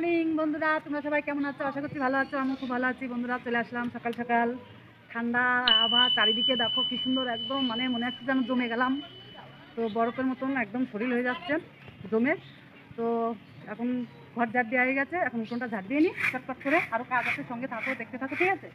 Morning বন্ধুরা। তোমরা সবাই কেমন আছো? আশা করছি ভালো আছো আমি খুব ভালো আছি। বন্ধুরা, চলে আসলাম সকাল সকাল। ঠান্ডা আবহাওয়া চারিদিকে দেখো, কি সুন্দর একদম মানে মনে হচ্ছে যেন জমে গেলাম। তো বরফের মতন একদম শরীর হয়ে যাচ্ছে, জমে। তো এখন ঘর ঝাড় দিয়ে হয়ে গেছে, এখন উঠোনটা ঝাড় দিয়ে নিই চটপট করে। আরও কাজ আছে, সঙ্গে থাকো, দেখতে থাকো, ঠিক আছে?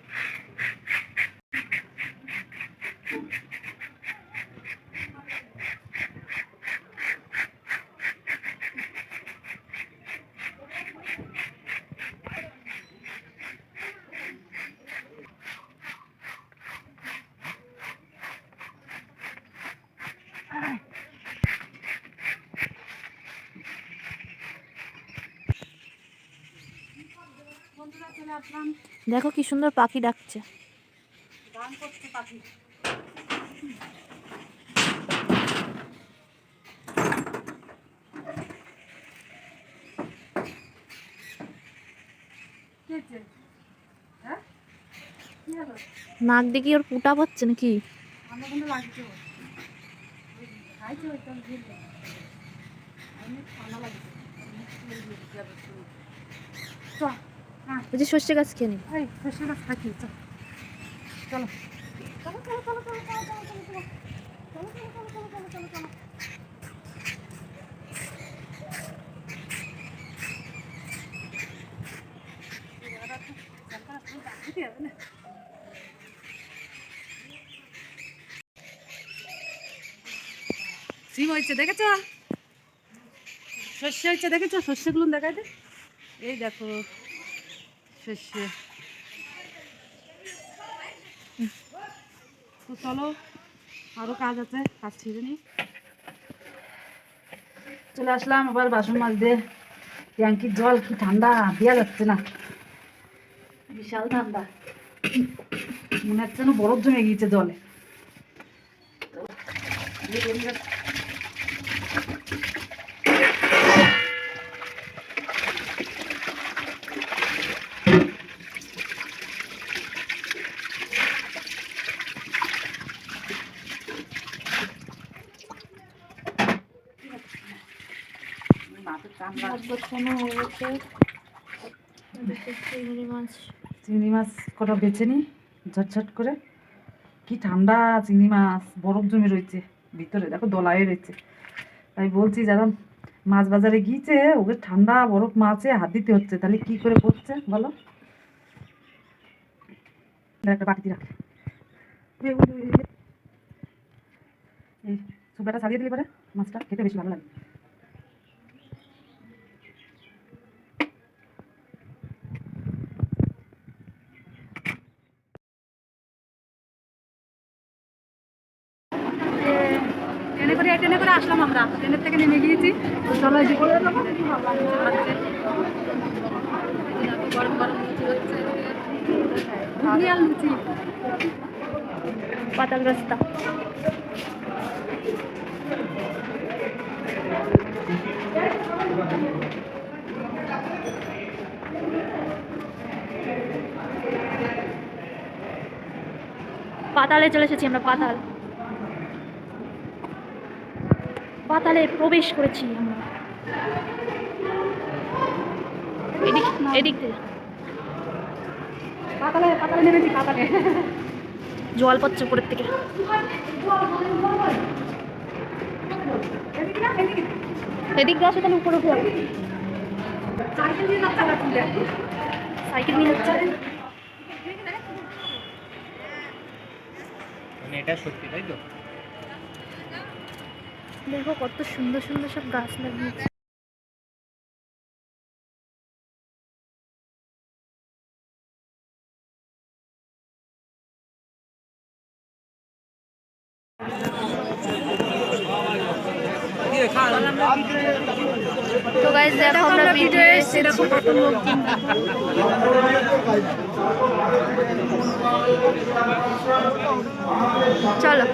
দেখো কি সুন্দর পাখি ডাকছে? হ্যাঁ? নাক কি ওর পুটা পাচ্ছে নাকি? ঠান্ডা হ্যাঁ, ওই যে সর্ষে গাছ খেয়ে নি এই সর্ষে গাছ চ। চলো। চলো, চলো, চলো? সিম হয়েছে দেখেছ শস্য হয়েছে দেখেছ শস্যগুলো দেখাই দে এই দেখো শস্য তো চলো কাজ আছে, কাজ ছিঁড়ে নি। চলে আসলাম আবার বাসন মাজতে। ট্যাঙ্কির জল কি ঠান্ডা দেওয়া যাচ্ছে না। বিশাল ঠান্ডা। মনে হচ্ছে যেন বরফ জমে গিয়েছে জলে। হয়ে চিংড়ি মাছ চিংড়ি মাছ কটা বেছে নিই ঝটঝট করে কি ঠান্ডা চিংড়ি মাছ বরফ জমে রয়েছে ভিতরে দেখো দলায়ে রয়েছে তাই বলছি যারা মাছ বাজারে গিয়েছে ওকে ঠান্ডা বরফ মাছে হাত দিতে হচ্ছে তাহলে কি করে করছে বলো একটা বাটিতে রাখে এই সুপাটা ছাড়িয়ে দিলে পরে মাছটা খেতে বেশি ভালো লাগে পাতাল রাস্তা। পাতালে চলে এসেছি আমরা পাতাল। পাতালে প্রবেশ করেছি আমরা। এদিক এদিক। থেকে জল পড়ছে উপরের থেকে এদিকে না এদিকে। এদিক দিয়ে আসে তাহলে উপরে উঠে যাবে সাইকেল দিয়ে যাচ্ছে না তুলে সাইকেল নিয়ে যাচ্ছে। মানে এটা সত্যি তাই তো? দেখো কত সুন্দর সুন্দর সব গাছ লাগিয়েছে। তো গাইস দেখো আমরা ভিডিও এসেছি। চলো।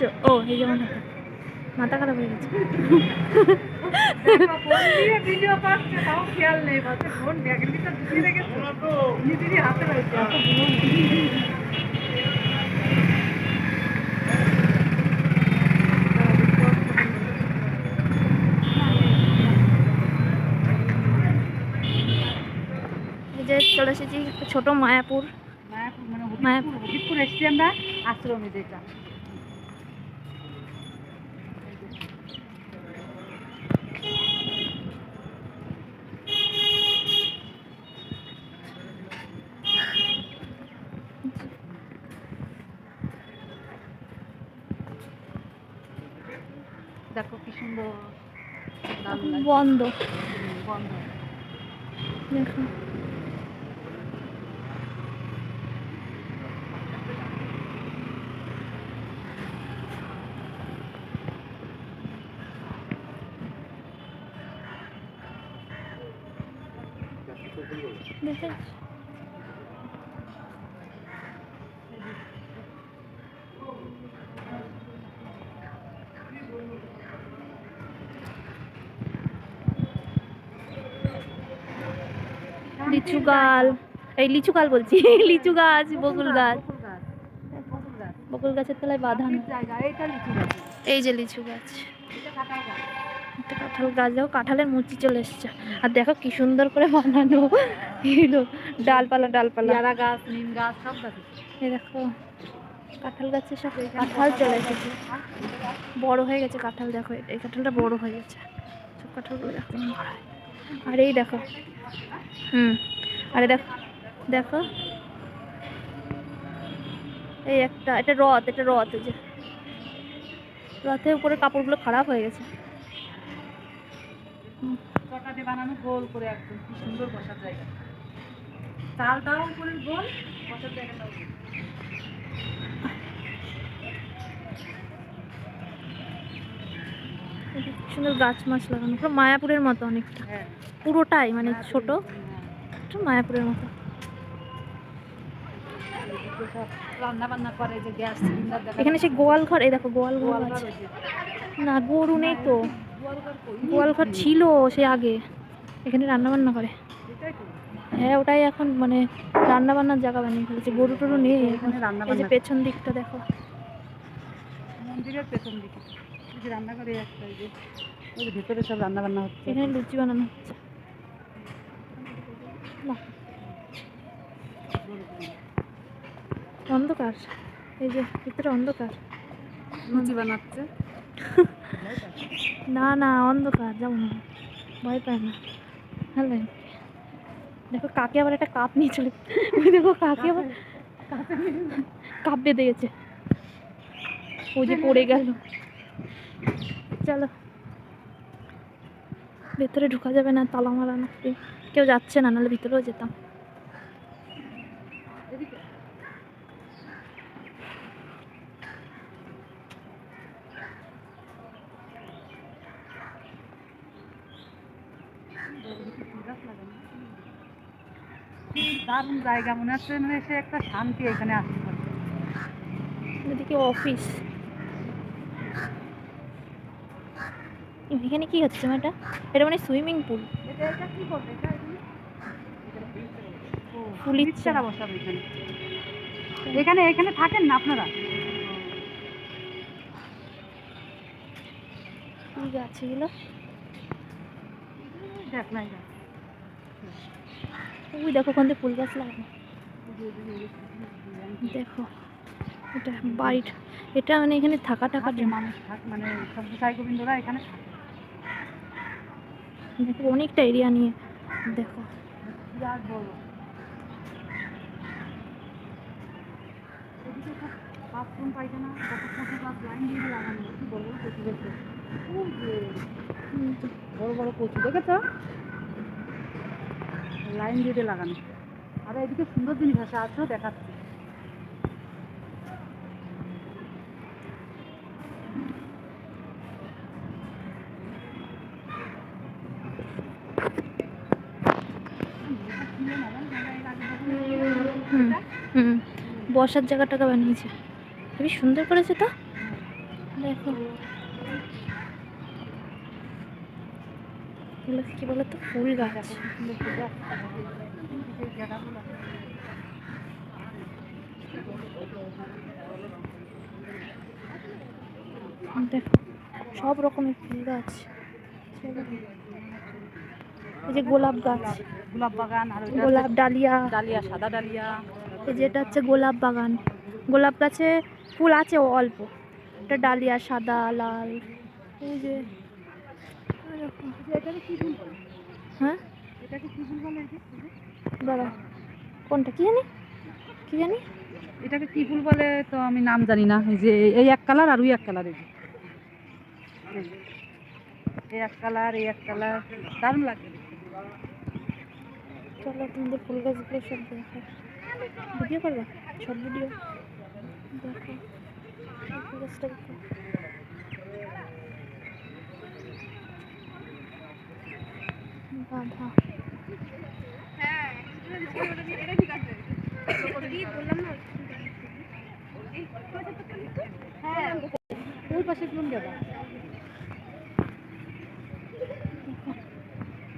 মধ্যে ও এই যেমন মাথা খারাপ হয়ে গেছে। করছে চলে এসেছি ছোট মায়াপুর। মায়াপুর মানে মায়াপুর। আমরা আশ্রমে যেটা দেখো কি সুন্দর দারুণ লাগছে। বন্ধ দেখো দেখেছ? লিচু গাল। এই লিচু গাল বলছি। লিচু গাছ বকুল গাছ বকুল গাছ। বকুল গাছ। বকুল গাছের তলায় বাঁধানো। এই যে লিচু গাছ। কাঁঠাল গাছ। দেখো কাঁঠালের মুচি চলে এসছে। আর দেখো কি সুন্দর করে বানানো। এগুলো ডালপালা ডালপালা। পেয়ারা গাছ নিম গাছ সব গাছ এই দেখো কাঁঠাল গাছে সব কাঁঠাল চলে এসেছে। বড় হয়ে গেছে কাঁঠাল দেখো এই কাঁঠালটা বড় হয়ে গেছে। সব কাঁঠালগুলো দেখো। আর এই দেখো হুম। আরে দেখো দেখো। এই একটা এটা রথ এটা রথ যে। রথের উপরে কাপড়গুলো খারাপ হয়ে গেছে। হুম, দিয়ে বানানো? গোল করে একদম কি সুন্দর বসার জায়গা। চালটাও করে গোল বসার জায়গাটাও গোল। এই যে কি সুন্দর গাছ মাছ লাগানো পুরো মায়াপুরের মতো অনেকটা। হ্যাঁ। পুরোটাই মানে ছোট। একটু মায়াপুরের মতো। রান্না করে এখানে সেই গোয়াল ঘর এই দেখো গোয়াল ঘর গোয়াল আছে। না গরু নেই তো। গোয়াল ঘর ছিল সে আগে। এখানে রান্না বান্না করে হ্যাঁ ওটাই এখন মানে রান্না বান্নার জায়গা বানিয়ে ফেলেছে। গরু টরু নেই। এখানে রান্না এই যে পেছন দিকটা দেখো। মন্দিরের পেছন দিকে। এই যে রান্নাঘরে একটা ভেতরে সব রান্না বান্না হচ্ছে। এখানে লুচি বানানো হচ্ছে। অন্ধকার। এই যে ভিতরে অন্ধকার। লুচি বানাচ্ছে। না না অন্ধকার যাব না। ভয় পায় না। হ্যালো দেখো কাকে আবার একটা কাপ নিয়ে চলে ওই দেখো কাকে আবার কাপ বেঁধে গেছে ও যে পড়ে গেল। চলো। ভেতরে ঢুকা যাবে না তালা মারানো কেউ যাচ্ছে না নাহলে ভিতরেও যেতাম। দারুণ জায়গা মনে হচ্ছে মানে সে একটা শান্তি এখানে আসতে পারে। এদিকে অফিস এখানে কি হচ্ছে এটা? এটা মানে সুইমিং পুল এটা এটা কি করবে ফুলির ফুলির বসাবে এখানে। এখানে এখানে থাকেন না আপনারা? কি গাছ এগুলো? দেখ না ওই দেখো। ওখান থেকে ফুল গাছ লাগানো। দেখো এটা বাড়ির এটা মানে এখানে থাকা টাকার জন্য মানুষ থাক মানে সব সাই গোবিন্দরা এখানে দেখো অনেকটা এরিয়া নিয়ে দেখো বড় এদিকে সব বাথরুম পায়খানা কত কত গাছ লাইন দিয়ে লাগানো কি বলব কচু যে বড় বড় কচু, দেখেছ? লাইন দিয়ে লাগানো। আর, এদিকে সুন্দর জিনিস আছে আছো দেখাচ্ছি। বসার জায়গা টাকা বানিয়েছে। খুবই সুন্দর করেছে তো? দেখো। এগুলো কি বলতো? ফুল গাছ। দেখো সব রকমের ফুল গাছ। এই যে গোলাপ গাছ। গোলাপ বাগান আর গোলাপ ডালিয়া। ডালিয়া সাদা ডালিয়া। এই যে এটা হচ্ছে গোলাপ বাগান। গোলাপ গাছে ফুল আছে অল্প। এটা ডালিয়া সাদা লাল এই যে। হ্যাঁ? দাঁড়া কোনটা কি জানি? কি জানি? এটাকে কি ফুল বলে তো আমি নাম জানি না। যে এই এক কালার আর ওই এক কালার এই এই এক কালার এই এক কালার দারুণ লাগবে দেখতে। চলো তোমাদের ফুল গাছগুলো সব দেখো ভিডিও করবে? সব ভিডিও? দেখো। এই ফুল গাছটা দেখো বাধা ওই পাশে কোন দেবা।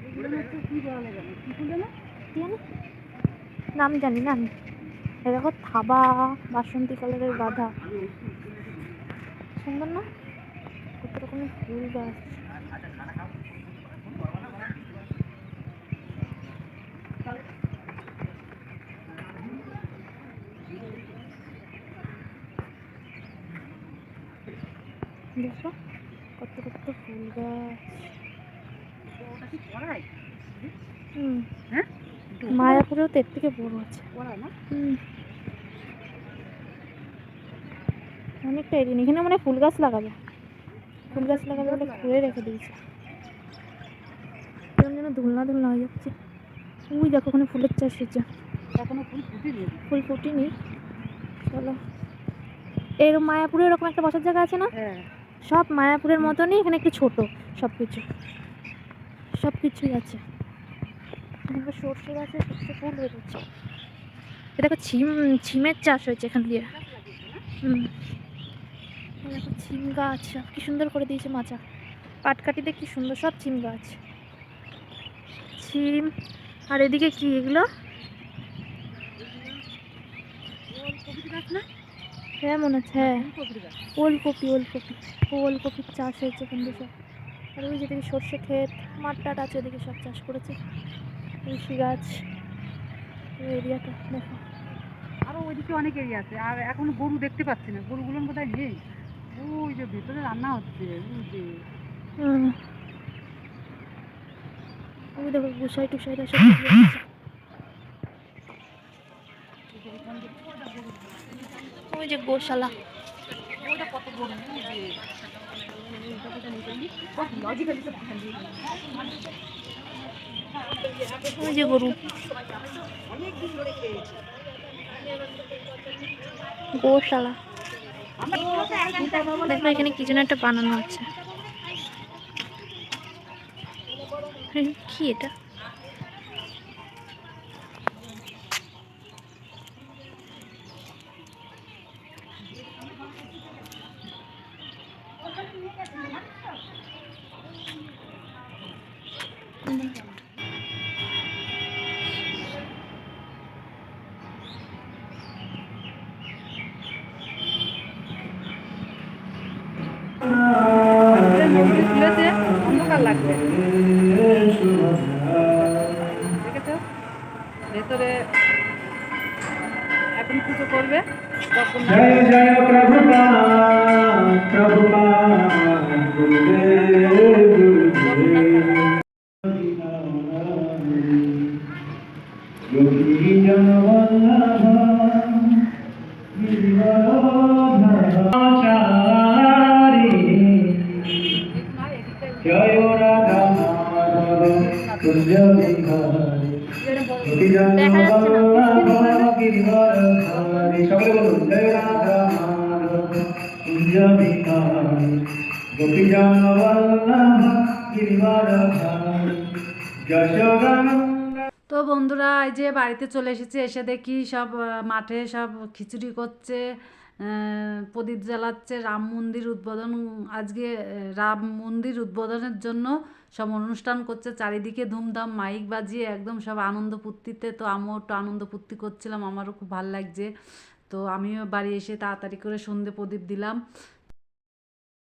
এগুলো হচ্ছে কি বলা যাবে কি ফুল জানো নাম জানি না আমি। দেখো থাবা বাসন্তী কালারের বাধা সুন্দর না? কত রকমের ফুল গাছ। দেখো কত কত ফুল গাছ। হুম। হ্যাঁ? মায়াপুরেও তো এর থেকে বড় আছে। অনেকটা এরিয়া এখানে মানে ফুল গাছ লাগাবে। ফুল গাছ লাগাবে বলে খুঁড়ে রেখে দিয়েছে। কেমন যেন ধুলনা ধুলনা হয়ে যাচ্ছে। ওই দেখো ওখানে ফুলের চাষ হচ্ছে এখনও ফুল ফুটেনি? ফুল ফুটিনি। চলো। এর মায়াপুরে এরকম একটা বসার জায়গা আছে না? হ্যাঁ। সব মায়াপুরের মতনই এখানে একটু ছোট সব কিছু সব কিছুই আছে। এখানে সর্ষে গাছে সর্ষে ফুল বেরোচ্ছে এ দেখো ছিম ছিমের চাষ হয়েছে এখান দিয়ে। হুম। দেখো ছিম গাছ সব কি সুন্দর করে দিয়েছে মাচা। পাটকাঠিতে কি সুন্দর সব ছিম গাছ। ছিম আর এদিকে কি এগুলো? হ্যাঁ মনে হচ্ছে হ্যাঁ। ওলকপি ওলকপি ওলকপি ওলকপির চাষ হয়েছে কিন্তু সব। আর ওই যেদিকে সর্ষে ক্ষেত মাঠ টাট আছে ওদিকে সব চাষ করেছে। তুলসী গাছ। এই এরিয়াটা দেখো। আরও ওইদিকে অনেক এরিয়া আছে আর এখন গরু দেখতে পাচ্ছি না গরুগুলো বোধহয় নেই। ওই যে ভেতরে রান্না হচ্ছে ওই যে। ওই দেখো গুসাই টুসাইরা সব ওই যে গোশালা। ওইটা কত গরু যে গরু গোশালা। দেখো এখানে কি যেন একটা বানানো আছে কি এটা? ভেতরে এখন পুজো করবে তখন জয় জয় প্রভু প্রভু তো বন্ধুরা, এই যে বাড়িতে চলে এসেছে, এসে দেখি সব মাঠে সব খিচুড়ি করছে প্রদীপ জ্বালাচ্ছে, রাম মন্দির উদ্বোধন আজকে রাম মন্দির উদ্বোধনের জন্য সব অনুষ্ঠান করছে, চারিদিকে ধুমধাম, মাইক বাজিয়ে একদম সব আনন্দ ফুর্তিতে। তো আমিও একটু আনন্দ ফুর্তি করছিলাম, আমারও খুব ভালো লাগছে। তো আমিও বাড়ি এসে তাড়াতাড়ি করে সন্ধে প্রদীপ দিলাম।